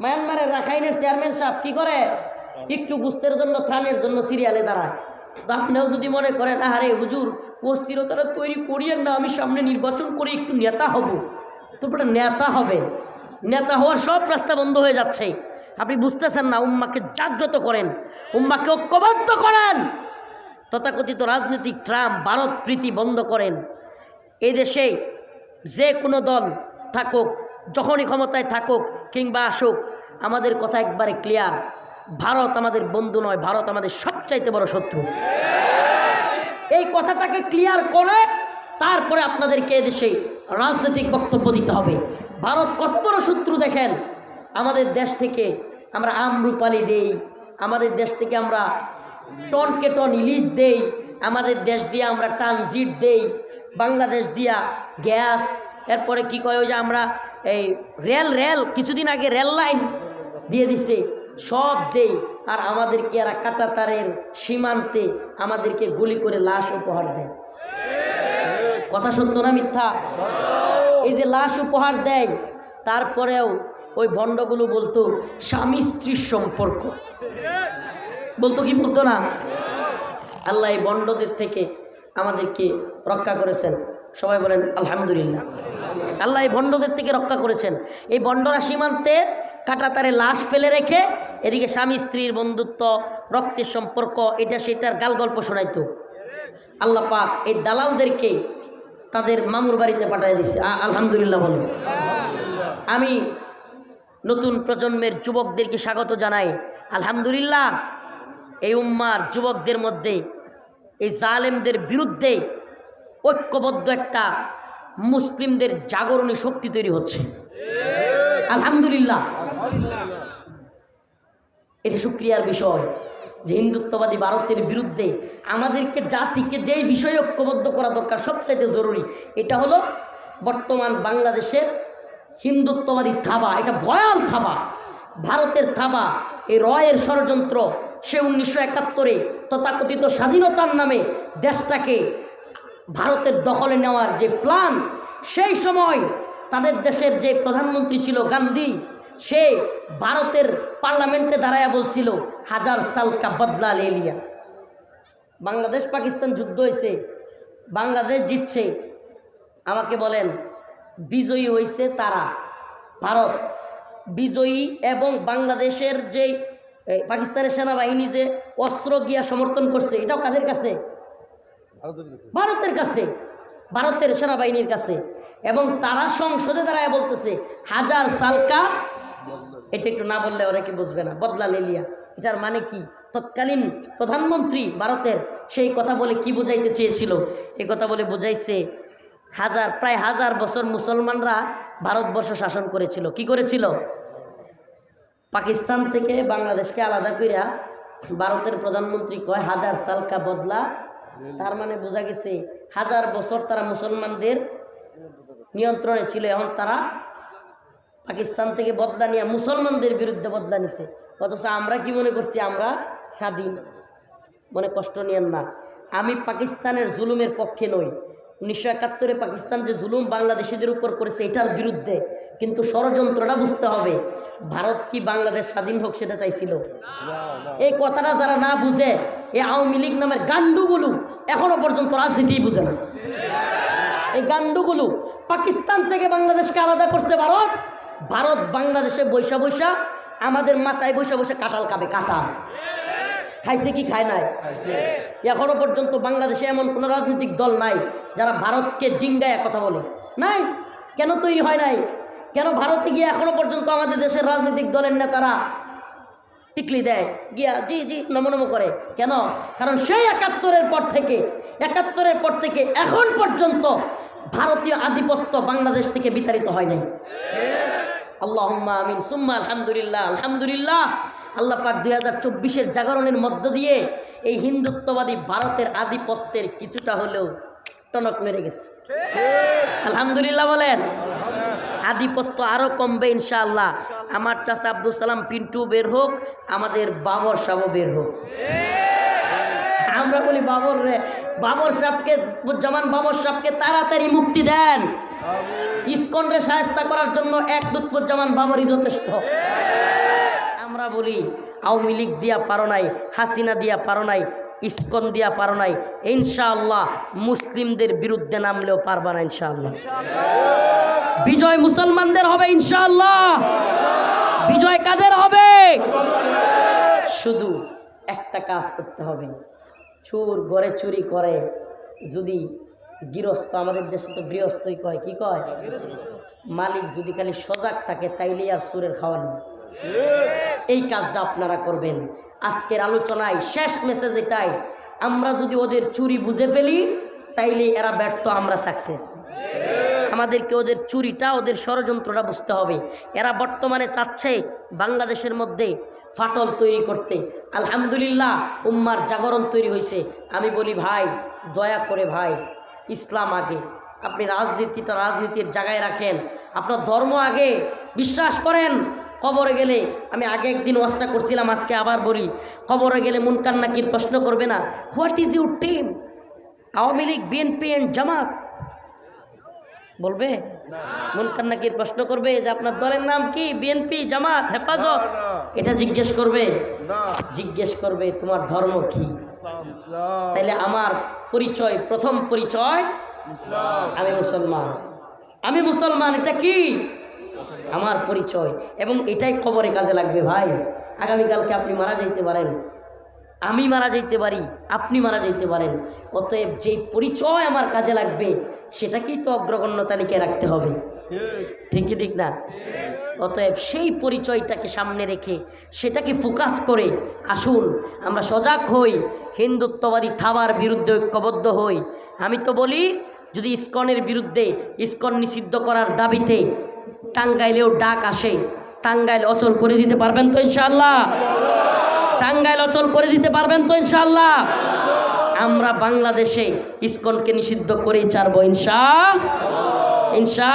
মায়ানমারের রাখাইনের চেয়ারম্যান সাহেব কি করে? একটু বুঝতের জন্য ত্রাণের জন্য সিরিয়ালে দাঁড়ায়। তো আপনিও যদি মনে করেন আরে হুজুর অস্থিরতাটা তৈরি করিয়েন না আমি সামনে নির্বাচন করে একটু নেতা হব। তারপরে নেতা হবে। নেতা হওয়ার সব রাস্তা বন্ধ হয়ে যাচ্ছে। আপনি বুঝতেছেন না উম্মাকে জাগ্রত করেন উম্মাকে ঐক্যবদ্ধ করেন। তথাকথিত রাজনৈতিক ট্রাম্প ভারত প্রীতি বন্ধ করেন। এই দেশে যে কোনো দল থাকুক যখনই ক্ষমতায় থাকুক কিংবা আসুক আমাদের কথা একবারে ক্লিয়ার ভারত আমাদের বন্ধু নয়, ভারত আমাদের সবচাইতে বড় শত্রু। এই কথাটাকে ক্লিয়ার করে তারপরে আপনাদেরকে এদেশে রাজনৈতিক বক্তব্য দিতে হবে। ভারত কত বড় শত্রু দেখেন? আমাদের দেশ থেকে আমরা আমরুপালি দেই, আমাদের দেশ থেকে আমরা টনকে টন ইলিশ দেই, আমাদের দেশ দিয়ে আমরা ট্রানজিট দেই, বাংলাদেশ দিয়া গ্যাস, এরপরে কি কয় ওই যে আমরা এই রেল রেল, কিছুদিন আগে রেল লাইন দিয়ে দিছে, সব দেই, আর আমাদেরকে এরা কাটাতারের সীমান্তে আমাদেরকে গুলি করে লাশ উপহার দেয়। কথা সত্য না মিথ্যা? এই যে লাশ উপহার দেয়, তারপরেও ওই ভণ্ডগুলো বলতো, স্বামী স্ত্রীর সম্পর্ক। বলতো কি বলতো না? আল্লাহ এই বন্ডদের থেকে আমাদেরকে রক্ষা করেছেন। সবাই বলেন, আলহামদুলিল্লাহ। আল্লাহ এই ভণ্ডদের থেকে রক্ষা করেছেন। এই বন্ডরা সীমান্তে কাটাতারে লাশ ফেলে রেখে এদিকে স্বামী স্ত্রীর বন্ধুত্ব, রক্তের সম্পর্ক, এটা সেটার গাল গল্প শোনাইতো। আল্লাহ এই দালালদেরকে তাদের মামুর বাড়িতে পাঠিয়ে দিচ্ছে আলহামদুলিল্লাহ বলেন আমি নতুন প্রজন্মের যুবকদেরকে স্বাগত জানাই। আলহামদুলিল্লাহ, এই উম্মার যুবকদের মধ্যে, এই জালেমদের বিরুদ্ধে ঐক্যবদ্ধ একটা মুসলিমদের জাগরণী শক্তি তৈরি হচ্ছে। আলহামদুলিল্লাহ। এটা সুক্রিয়ার বিষয় যে হিন্দুত্ববাদী ভারতের বিরুদ্ধে আমাদেরকে জাতিকে যেই বিষয়ে ঐক্যবদ্ধ করা দরকার সবচাইতে জরুরি, এটা হলো বর্তমান বাংলাদেশের হিন্দুত্ববাদী থাবা, এটা ভয়াল থাবা, ভারতের থাবা, এই রয়ের ষড়যন্ত্র, সে উনিশশো একাত্তরে তথাকথিত স্বাধীনতার নামে দেশটাকে ভারতের দখলে নেওয়ার যে প্ল্যান, সেই সময় তাদের দেশের যে প্রধানমন্ত্রী ছিল গান্ধী সে ভারতের পার্লামেন্টে দাঁড়ায়া বলছিল হাজার সাল কা বদলা লে লিয়া। বাংলাদেশ পাকিস্তান যুদ্ধ হয়েছে বাংলাদেশ জিতছে। আমাকে বলেন বিজয়ী হয়েছে তারা ভারত। বিজয়ী এবং বাংলাদেশের যে পাকিস্তানের সেনাবাহিনী যে অস্ত্র গিয়া সমর্থন করছে এটাও কাদের কাছে? ভারতের কাছে। ভারতের সেনাবাহিনীর কাছে। এবং তারা সংসদে দাঁড়ায় বলতেছে হাজার সালকা এটা একটু না বললে অনেকে বুঝবে না? বদলা লেলিয়া। এটার মানে কি? তৎকালীন প্রধানমন্ত্রী ভারতের সেই কথা বলে কি বোঝাইতে চেয়েছিল? এই কথা বলে বোঝাইছে হাজার, প্রায় হাজার বছর মুসলমানরা ভারতবর্ষ শাসন করেছিল। কি করেছিল? পাকিস্তান থেকে বাংলাদেশকে আলাদা কইরা ভারতের প্রধানমন্ত্রী কয়, হাজার সালকা বদলা। তার মানে বোঝা গেছে হাজার বছর তারা মুসলমানদের নিয়ন্ত্রণে ছিল, এখন তারা পাকিস্তান থেকে বদলা নিয়ে মুসলমানদের বিরুদ্ধে বদলা নিছে। অথচ আমরা কি মনে করছি? আমরা স্বাধীন। মনে কষ্ট নিয়েন না। আমি পাকিস্তানের জুলুমের পক্ষে নই। উনিশশো একাত্তরে পাকিস্তান যে জুলুম বাংলাদেশিদের উপর করেছে, এটার বিরুদ্ধে কিন্তু ষড়যন্ত্রটা বুঝতে হবে। ভারত কি বাংলাদেশ স্বাধীন হোক সেটা চাইছিল? এই কথাটা যারা না বুঝে, এই আওয়ামী লীগ নামের গান্ডুগুলো এখনও পর্যন্ত রাজনীতিই বুঝে না। এই গান্ডুগুলো পাকিস্তান থেকে বাংলাদেশকে আলাদা করছে ভারত ভারত বাংলাদেশে বৈশা বৈশা আমাদের মাথায় বৈশা বৈশা কাঁঠাল খাবে কাঁঠাল। খাইছে কি খায় নাই? এখনও পর্যন্ত বাংলাদেশে এমন কোনো রাজনৈতিক দল নাই যারা ভারতকে ডিঙ্গায় কথা বলে। নাই? কেন তৈরি হয় নাই? কেন ভারতে গিয়ে এখনও পর্যন্ত আমাদের দেশের রাজনৈতিক দলের নেতারা টিকলি দেয়? গিয়া জি জি নম নম করে। কেন? কারণ সেই একাত্তরের পর থেকে একাত্তরের পর থেকে এখন পর্যন্ত ভারতীয় আধিপত্য বাংলাদেশ থেকে বিতাড়িত হয় নাই। আল্লাহ আমিন। সুম্মা আলহামদুলিল্লাহ আলহামদুলিল্লাহ। আল্লাহ পাক দুই হাজার চব্বিশের জাগরণের মধ্য দিয়ে এই হিন্দুত্ববাদী ভারতের আধিপত্যের কিছুটা হলেও টনক মেরে গেছে। আলহামদুলিল্লাহ বলেন। আধিপত্য আরও কমবে ইনশাআল্লাহ। আমার চাষা আব্দুল সালাম পিন্টু বের হোক, আমাদের বাবর সাহও বের হোক। আমরা বলি বাবর রে, বাবর সাহেবকে জামান বাবর সাহেবকে তাড়াতাড়ি মুক্তি দেন। ইস্কনরে সাহায্য করার জন্য এক দুৎপুজ্জামান বাবরই যথেষ্ট। আমরা বলি, আওয়ামী লীগ দিয়া পারো নাই, হাসিনা দিয়া পারো নাই, ইস্কন দিয়া পারো নাই, ইনশাআল্লাহ মুসলিমদের বিরুদ্ধে নামলেও পারবা না ইনশাআল্লাহ। বিজয় মুসলমানদের হবে ইনশাআল্লাহ। বিজয় কাদের হবে? শুধু একটা কাজ করতে হবে। চোর ঘরে চুরি করে, যদি গৃহস্থ, আমাদের দেশে তো গৃহস্থই কয়, কি কয়? মালিক যদি খালি সজাগ থাকে তাইলে আর চোরের খাওয়ানো এই কাজটা আপনারা করবেন। আজকের আলোচনায় শেষ মেসেজ এটাই, আমরা যদি ওদের চুরি বুঝে ফেলি তাইলে এরা ব্যর্থ, আমরা সাকসেস আমাদেরকে ওদের চুরিটা, ওদের ষড়যন্ত্রটা বুঝতে হবে। এরা বর্তমানে চাচ্ছে বাংলাদেশের মধ্যে ফাটল তৈরি করতে। আলহামদুলিল্লাহ, উম্মার জাগরণ তৈরি হয়েছে আমি বলি, ভাই, দয়া করে ভাই ইসলাম আগে। আপনি রাজনীতি তো রাজনীতির জায়গায় রাখেন। আপনার ধর্ম আগে। বিশ্বাস করেন, কবরে গেলে। আমি আগে একদিন ওয়াজটা করছিলাম, আজকে আবার বলি। কবরে গেলে মুনকান নাকির প্রশ্ন করবে না। What is your team Awami League BNP and Jamaat. বলবে? মুনকান নাকির প্রশ্ন করবে যে আপনার দলের নাম কি? বিএনপি জামাত হেফাজত। এটা জিজ্ঞেস করবে? না। জিজ্ঞেস করবে তোমার ধর্ম কি? তাইলে আমার পরিচয় প্রথম পরিচয় আমি মুসলমান। আমি মুসলমান এটা কি? আমার পরিচয়। এবং এটাই খবরে কাজে লাগবে ভাই। আগামীকালকে আপনি মারা যাইতে পারেন। আমি মারা যাইতে পারি, আপনি মারা যাইতে পারেন। অতএব যেই পরিচয় আমার কাজে লাগবে, সেটাকেই তো অগ্রগণ্য তালিকায় রাখতে হবে। ঠিক ঠিক না? অতএব সেই পরিচয়টাকে সামনে রেখে সেটাকে ফোকাস করে আসুন, আমরা সজাগ হই, হিন্দুত্ববাদী থাবার বিরুদ্ধে ঐক্যবদ্ধ হই। আমি তো বলি, যদি ইস্কনের বিরুদ্ধে ইস্কন নিষিদ্ধ করার দাবিতে টাঙ্গাইলেও ডাক আসে, টাঙ্গাইল অচল করে দিতে পারবেন তো ইনশাল্লাহ টাঙ্গাইল অচল করে দিতে পারবেন তো ইনশাল্লাহ আমরা বাংলাদেশে ইস্কনকে নিষিদ্ধ করেই ছাড়বো ইনশা ইনশা